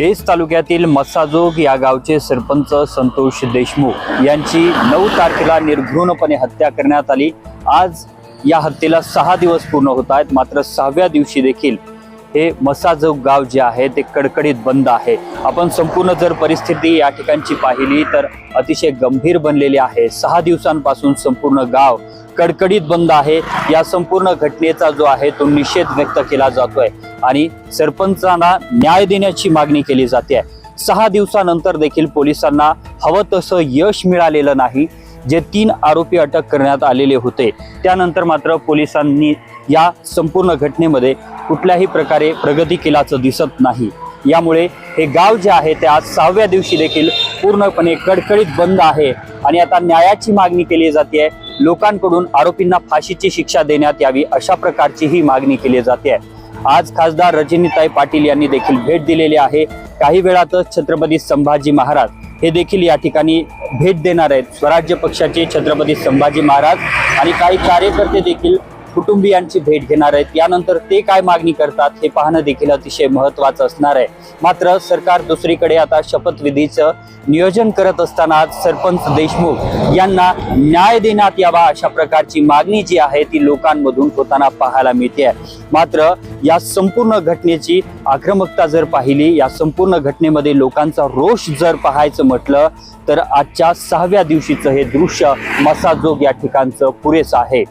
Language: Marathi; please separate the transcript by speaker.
Speaker 1: केस तालुक्यातील मस्साजोग या गावचे सरपंच संतोष देशमुख यांची नऊ तारखेला निर्घृणपणे हत्या करण्यात आली. आज या हत्येला सहा दिवस पूर्ण होत आहेत. मात्र सहाव्या दिवशी देखील हे मसाजोग गाव जे आहे ते कडकडीत बंद आहे. आपण संपूर्ण जर परिस्थिती या ठिकाणची पाहिली तर अतिशय गंभीर बनलेली आहे. सहा दिवसांपासून संपूर्ण गाव कडकडीत बंद आहे. या संपूर्ण घटनेचा जो आहे तो निषेध व्यक्त केला जातोय. आणि सरपंचांना न्याय देण्याची मागणी केली जाते. आहे सहा दिवसानंतर देखील पोलिसांना हवं तसं यश मिळालेलं नाही जे तीन आरोपी अटक करण्यात आलेले होते. त्यानंतर मात्र पोलिसांनी या संपूर्ण घटनेमध्ये कुठल्याही प्रकारे प्रगती केल्याचं दिसत नाही. यामुळे हे गाव जे आहे ते आज सहाव्या दिवशी देखील पूर्णपणे कडकडीत बंद आहे. आणि आता न्यायाची मागणी केली जाते. लोकांकडून आरोपींना फाशीची शिक्षा देण्यात यावी अशा प्रकारची ही मागणी केली जाते. आज खासदार रजनीताई पाटील यांनी देखील भेट दिलेली आहे. काही वेळातच छत्रपती संभाजी महाराज हे देखील या ठिकाणी भेट देणार आहेत. स्वराज्य पक्षाचे छत्रपती संभाजी महाराज आणि काही कार्यकर्ते देखील कुटुंबियांची भेट घेणार आहेत. यानंतर ते काय मागणी करतात हे पाहणं देखील अतिशय महत्वाचं असणार आहे. मात्र सरकार दुसरीकडे आता शपथविधीचं नियोजन करत असताना सरपंच देशमुख यांना न्याय देण्यात यावा अशा प्रकारची मागणी जी आहे ती लोकांमधून होताना पाहायला मिळते आहे. मात्र या संपूर्ण घटनेची आक्रमकता जर पाहिली या संपूर्ण घटनेमध्ये लोकांचा रोष जर पाहायचं म्हटलं तर आजच्या सहाव्या दिवशीचं हे दृश्य मसाजोग या ठिकाणचं पुरेसं आहे.